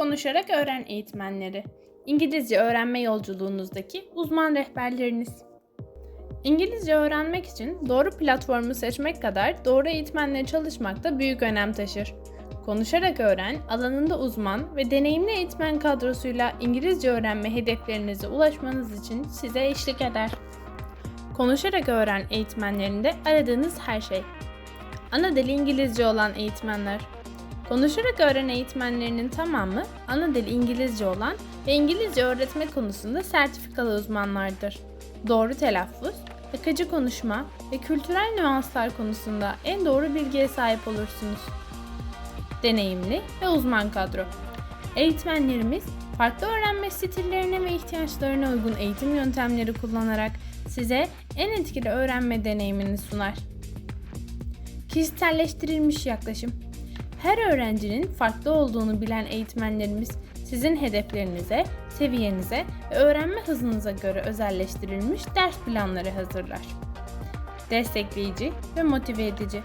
Konuşarak Öğren Eğitmenleri İngilizce öğrenme yolculuğunuzdaki uzman rehberleriniz. İngilizce öğrenmek için doğru platformu seçmek kadar doğru eğitmenle çalışmak da büyük önem taşır. Konuşarak Öğren, alanında uzman ve deneyimli eğitmen kadrosuyla İngilizce öğrenme hedeflerinize ulaşmanız için size eşlik eder. Konuşarak Öğren eğitmenlerinde aradığınız her şey. Ana dili İngilizce olan eğitmenler. Konuşarak öğren eğitmenlerinin tamamı ana dili İngilizce olan ve İngilizce öğretme konusunda sertifikalı uzmanlardır. Doğru telaffuz, akıcı konuşma ve kültürel nüanslar konusunda en doğru bilgiye sahip olursunuz. Deneyimli ve uzman kadro. Eğitmenlerimiz farklı öğrenme stillerine ve ihtiyaçlarına uygun eğitim yöntemleri kullanarak size en etkili öğrenme deneyimini sunar. Kişiselleştirilmiş yaklaşım. Her öğrencinin farklı olduğunu bilen eğitmenlerimiz sizin hedeflerinize, seviyenize ve öğrenme hızınıza göre özelleştirilmiş ders planları hazırlar. Destekleyici ve motive edici.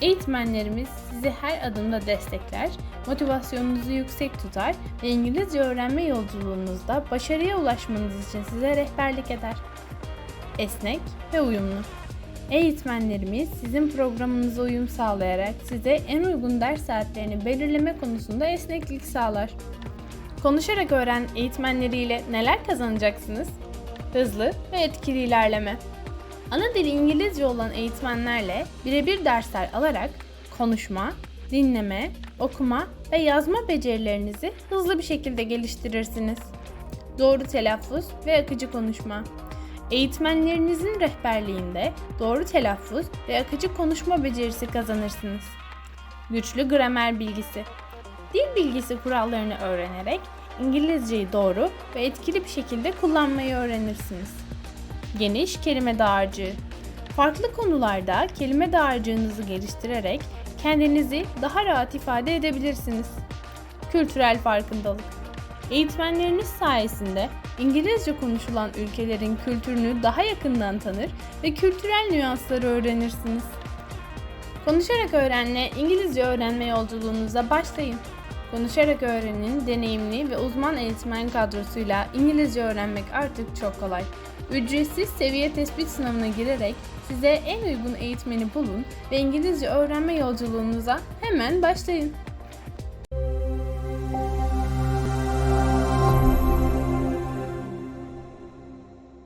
Eğitmenlerimiz sizi her adımda destekler, motivasyonunuzu yüksek tutar ve İngilizce öğrenme yolculuğunuzda başarıya ulaşmanız için size rehberlik eder. Esnek ve uyumlu. Eğitmenlerimiz sizin programınıza uyum sağlayarak size en uygun ders saatlerini belirleme konusunda esneklik sağlar. Konuşarak öğren eğitmenleriyle neler kazanacaksınız? Hızlı ve etkili ilerleme. Ana dili İngilizce olan eğitmenlerle birebir dersler alarak konuşma, dinleme, okuma ve yazma becerilerinizi hızlı bir şekilde geliştirirsiniz. Doğru telaffuz ve akıcı konuşma. Eğitmenlerinizin rehberliğinde doğru telaffuz ve akıcı konuşma becerisi kazanırsınız. Güçlü gramer bilgisi. Dil bilgisi kurallarını öğrenerek İngilizceyi doğru ve etkili bir şekilde kullanmayı öğrenirsiniz. Geniş kelime dağarcığı. Farklı konularda kelime dağarcığınızı geliştirerek kendinizi daha rahat ifade edebilirsiniz. Kültürel farkındalık. Eğitmenleriniz sayesinde İngilizce konuşulan ülkelerin kültürünü daha yakından tanır ve kültürel nüansları öğrenirsiniz. Konuşarak öğrenme, İngilizce öğrenme yolculuğunuza başlayın. Konuşarak öğrenin, deneyimli ve uzman eğitmen kadrosuyla İngilizce öğrenmek artık çok kolay. Ücretsiz seviye tespit sınavına girerek size en uygun eğitmeni bulun ve İngilizce öğrenme yolculuğunuza hemen başlayın.